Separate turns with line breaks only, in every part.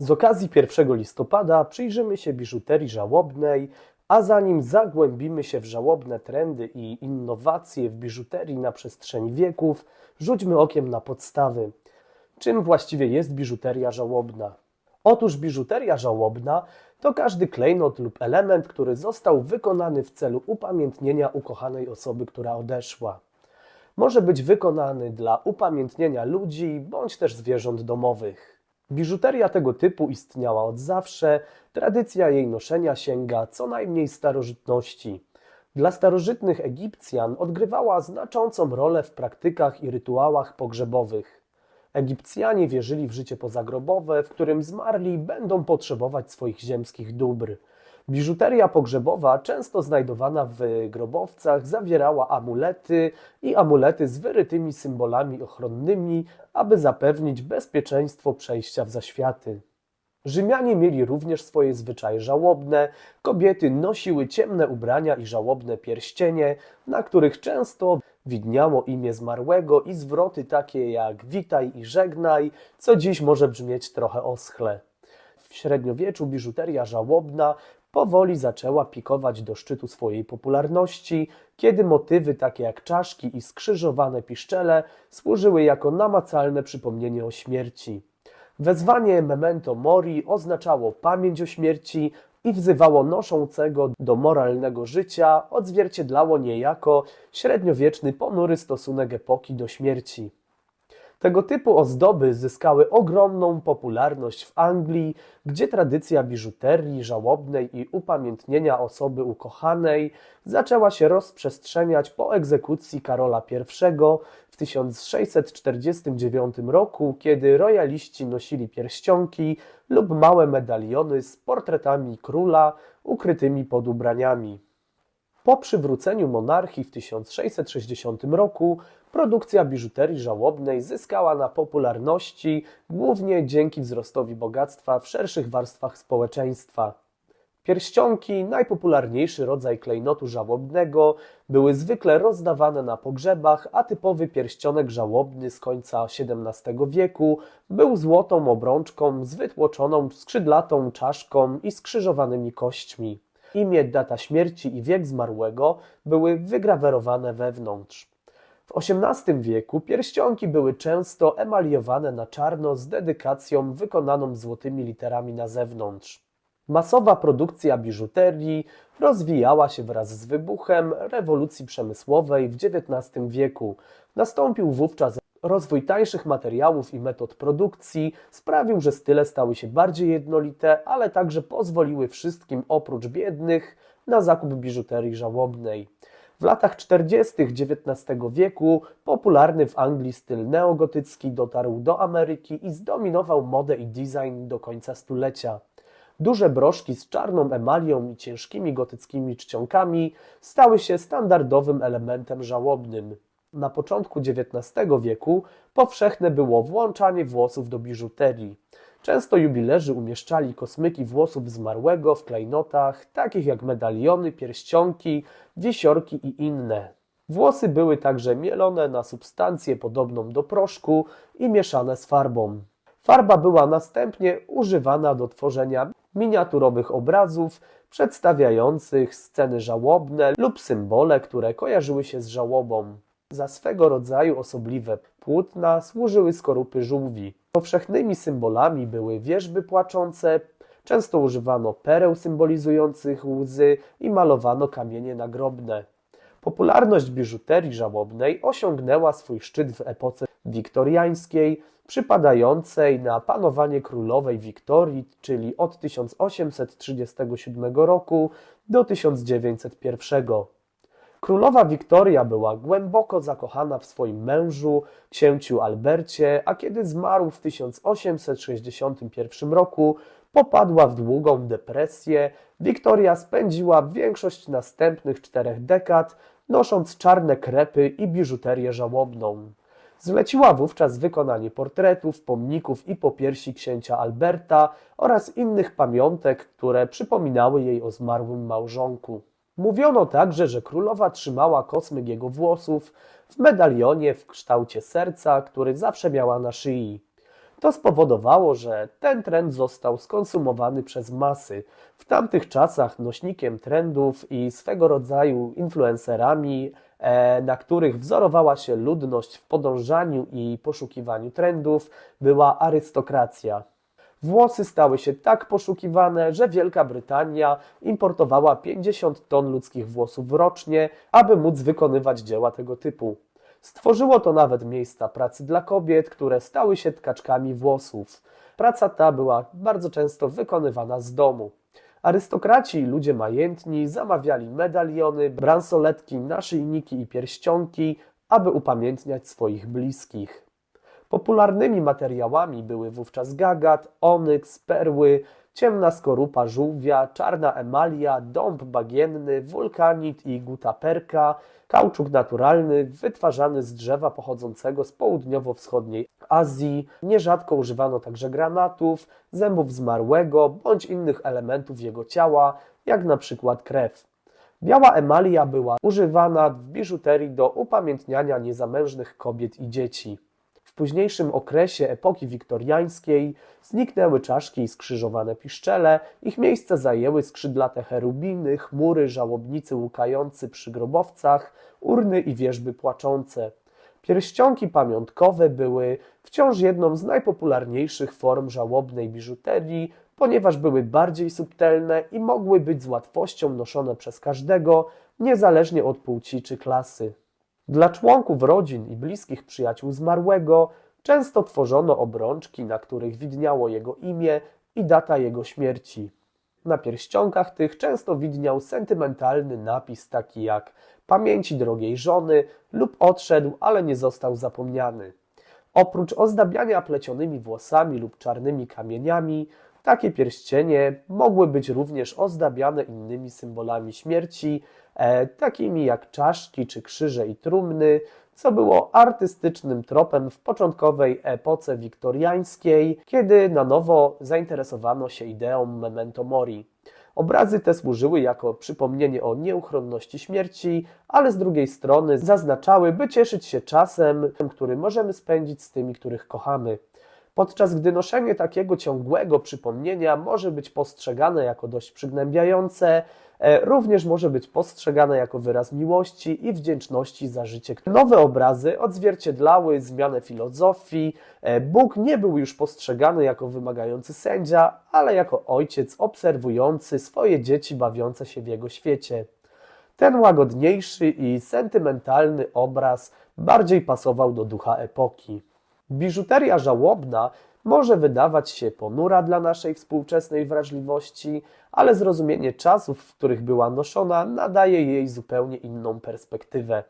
Z okazji 1 listopada przyjrzymy się biżuterii żałobnej, a zanim zagłębimy się w żałobne trendy i innowacje w biżuterii na przestrzeni wieków, rzućmy okiem na podstawy. Czym właściwie jest biżuteria żałobna? Otóż biżuteria żałobna to każdy klejnot lub element, który został wykonany w celu upamiętnienia ukochanej osoby, która odeszła. Może być wykonany dla upamiętnienia ludzi bądź też zwierząt domowych. Biżuteria tego typu istniała od zawsze, tradycja jej noszenia sięga co najmniej starożytności. Dla starożytnych Egipcjan odgrywała znaczącą rolę w praktykach i rytuałach pogrzebowych. Egipcjanie wierzyli w życie pozagrobowe, w którym zmarli będą potrzebować swoich ziemskich dóbr. Biżuteria pogrzebowa, często znajdowana w grobowcach, zawierała amulety i amulety z wyrytymi symbolami ochronnymi, aby zapewnić bezpieczeństwo przejścia w zaświaty. Rzymianie mieli również swoje zwyczaje żałobne. Kobiety nosiły ciemne ubrania i żałobne pierścienie, na których często widniało imię zmarłego i zwroty takie jak witaj i żegnaj, co dziś może brzmieć trochę oschle. W średniowieczu biżuteria żałobna powoli zaczęła pikować do szczytu swojej popularności, kiedy motywy takie jak czaszki i skrzyżowane piszczele służyły jako namacalne przypomnienie o śmierci. Wezwanie memento mori oznaczało pamięć o śmierci i wzywało noszącego do moralnego życia, odzwierciedlało niejako średniowieczny ponury stosunek epoki do śmierci. Tego typu ozdoby zyskały ogromną popularność w Anglii, gdzie tradycja biżuterii żałobnej i upamiętnienia osoby ukochanej zaczęła się rozprzestrzeniać po egzekucji Karola I w 1649 roku, kiedy rojaliści nosili pierścionki lub małe medaliony z portretami króla ukrytymi pod ubraniami. Po przywróceniu monarchii w 1660 roku produkcja biżuterii żałobnej zyskała na popularności głównie dzięki wzrostowi bogactwa w szerszych warstwach społeczeństwa. Pierścionki, najpopularniejszy rodzaj klejnotu żałobnego, były zwykle rozdawane na pogrzebach, a typowy pierścionek żałobny z końca XVII wieku był złotą obrączką z wytłoczoną skrzydlatą czaszką i skrzyżowanymi kośćmi. Imię, data śmierci i wiek zmarłego były wygrawerowane wewnątrz. W XVIII wieku pierścionki były często emaliowane na czarno z dedykacją wykonaną złotymi literami na zewnątrz. Masowa produkcja biżuterii rozwijała się wraz z wybuchem rewolucji przemysłowej w XIX wieku. Nastąpił wówczas rozwój tańszych materiałów i metod produkcji, sprawił, że style stały się bardziej jednolite, ale także pozwoliły wszystkim oprócz biednych na zakup biżuterii żałobnej. W latach 40. XIX wieku popularny w Anglii styl neogotycki dotarł do Ameryki i zdominował modę i design do końca stulecia. Duże broszki z czarną emalią i ciężkimi gotyckimi czcionkami stały się standardowym elementem żałobnym. Na początku XIX wieku powszechne było włączanie włosów do biżuterii. Często jubilerzy umieszczali kosmyki włosów zmarłego w klejnotach, takich jak medaliony, pierścionki, wisiorki i inne. Włosy były także mielone na substancję podobną do proszku i mieszane z farbą. Farba była następnie używana do tworzenia miniaturowych obrazów przedstawiających sceny żałobne lub symbole, które kojarzyły się z żałobą. Za swego rodzaju osobliwe płótna służyły skorupy żółwi. Powszechnymi symbolami były wierzby płaczące, często używano pereł symbolizujących łzy i malowano kamienie nagrobne. Popularność biżuterii żałobnej osiągnęła swój szczyt w epoce wiktoriańskiej, przypadającej na panowanie królowej Wiktorii, czyli od 1837 roku do 1901. Królowa Wiktoria była głęboko zakochana w swoim mężu, księciu Albercie, a kiedy zmarł w 1861 roku, popadła w długą depresję. Wiktoria spędziła większość następnych czterech dekad nosząc czarne krepy i biżuterię żałobną. Zleciła wówczas wykonanie portretów, pomników i popiersi księcia Alberta oraz innych pamiątek, które przypominały jej o zmarłym małżonku. Mówiono także, że królowa trzymała kosmyk jego włosów w medalionie w kształcie serca, który zawsze miała na szyi. To spowodowało, że ten trend został skonsumowany przez masy. W tamtych czasach nośnikiem trendów i swego rodzaju influencerami, e, na których wzorowała się ludność w podążaniu i poszukiwaniu trendów, była arystokracja. Włosy stały się tak poszukiwane, że Wielka Brytania importowała 50 ton ludzkich włosów rocznie, aby móc wykonywać dzieła tego typu. Stworzyło to nawet miejsca pracy dla kobiet, które stały się tkaczkami włosów. Praca ta była bardzo często wykonywana z domu. Arystokraci i ludzie majętni zamawiali medaliony, bransoletki, naszyjniki i pierścionki, aby upamiętniać swoich bliskich. Popularnymi materiałami były wówczas gagat, onyks, perły, ciemna skorupa żółwia, czarna emalia, dąb bagienny, wulkanit i gutaperka, kauczuk naturalny wytwarzany z drzewa pochodzącego z południowo-wschodniej Azji. Nierzadko używano także granatów, zębów zmarłego bądź innych elementów jego ciała, jak na przykład krew. Biała emalia była używana w biżuterii do upamiętniania niezamężnych kobiet i dzieci. Późniejszym okresie epoki wiktoriańskiej zniknęły czaszki i skrzyżowane piszczele, ich miejsce zajęły skrzydlate cherubiny, chmury, żałobnicy łukający przy grobowcach, urny i wierzby płaczące. Pierścionki pamiątkowe były wciąż jedną z najpopularniejszych form żałobnej biżuterii, ponieważ były bardziej subtelne i mogły być z łatwością noszone przez każdego, niezależnie od płci czy klasy. Dla członków rodzin i bliskich przyjaciół zmarłego często tworzono obrączki, na których widniało jego imię i data jego śmierci. Na pierścionkach tych często widniał sentymentalny napis taki jak pamięci drogiej żony lub odszedł, ale nie został zapomniany. Oprócz ozdabiania plecionymi włosami lub czarnymi kamieniami, takie pierścienie mogły być również ozdabiane innymi symbolami śmierci, e, takimi jak czaszki czy krzyże i trumny, co było artystycznym tropem w początkowej epoce wiktoriańskiej, kiedy na nowo zainteresowano się ideą memento mori. Obrazy te służyły jako przypomnienie o nieuchronności śmierci, ale z drugiej strony zaznaczały, by cieszyć się czasem, który możemy spędzić z tymi, których kochamy. Podczas gdy noszenie takiego ciągłego przypomnienia może być postrzegane jako dość przygnębiające, e, również może być postrzegane jako wyraz miłości i wdzięczności za życie. Nowe obrazy odzwierciedlały zmianę filozofii. E, Bóg nie był już postrzegany jako wymagający sędzia, ale jako ojciec obserwujący swoje dzieci bawiące się w jego świecie. Ten łagodniejszy i sentymentalny obraz bardziej pasował do ducha epoki. Biżuteria żałobna może wydawać się ponura dla naszej współczesnej wrażliwości, ale zrozumienie czasów, w których była noszona, nadaje jej zupełnie inną perspektywę.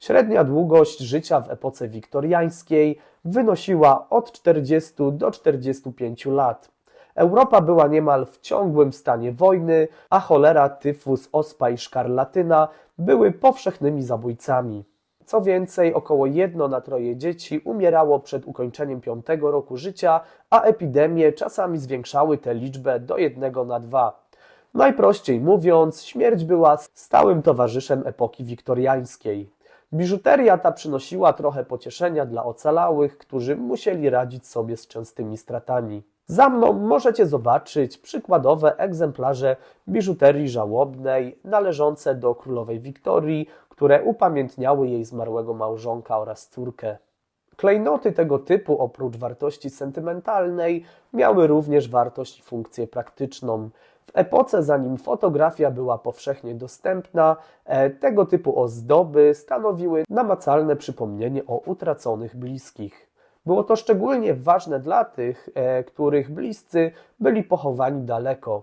Średnia długość życia w epoce wiktoriańskiej wynosiła od 40 do 45 lat. Europa była niemal w ciągłym stanie wojny, a cholera, tyfus, ospa i szkarlatyna były powszechnymi zabójcami. Co więcej, około jedno na troje dzieci umierało przed ukończeniem piątego roku życia, a epidemie czasami zwiększały tę liczbę do jednego na dwa. Najprościej mówiąc, śmierć była stałym towarzyszem epoki wiktoriańskiej. Biżuteria ta przynosiła trochę pocieszenia dla ocalałych, którzy musieli radzić sobie z częstymi stratami. Za mną możecie zobaczyć przykładowe egzemplarze biżuterii żałobnej należące do królowej Wiktorii, które upamiętniały jej zmarłego małżonka oraz córkę. Klejnoty tego typu, oprócz wartości sentymentalnej, miały również wartość i funkcję praktyczną. W epoce, zanim fotografia była powszechnie dostępna, e, tego typu ozdoby stanowiły namacalne przypomnienie o utraconych bliskich. Było to szczególnie ważne dla tych, e, których bliscy byli pochowani daleko.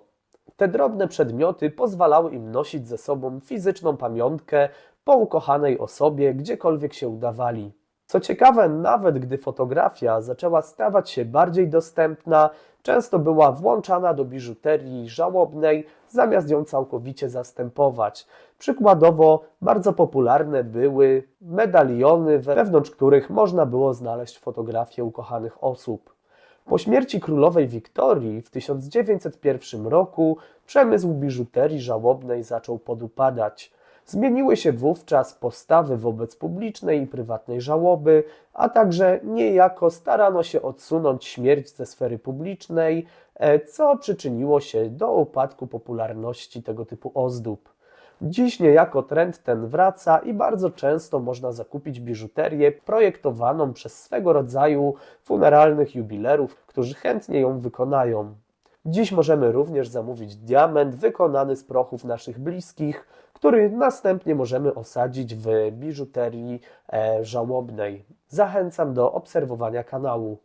Te drobne przedmioty pozwalały im nosić ze sobą fizyczną pamiątkę po ukochanej osobie, gdziekolwiek się udawali. Co ciekawe, nawet gdy fotografia zaczęła stawać się bardziej dostępna, często była włączana do biżuterii żałobnej, zamiast ją całkowicie zastępować. Przykładowo, bardzo popularne były medaliony, wewnątrz których można było znaleźć fotografie ukochanych osób. Po śmierci królowej Wiktorii w 1901 roku przemysł biżuterii żałobnej zaczął podupadać. Zmieniły się wówczas postawy wobec publicznej i prywatnej żałoby, a także niejako starano się odsunąć śmierć ze sfery publicznej, e, co przyczyniło się do upadku popularności tego typu ozdób. Dziś niejako trend ten wraca i bardzo często można zakupić biżuterię projektowaną przez swego rodzaju funeralnych jubilerów, którzy chętnie ją wykonają. Dziś możemy również zamówić diament wykonany z prochów naszych bliskich, który następnie możemy osadzić w biżuterii e, żałobnej. Zachęcam do obserwowania kanału.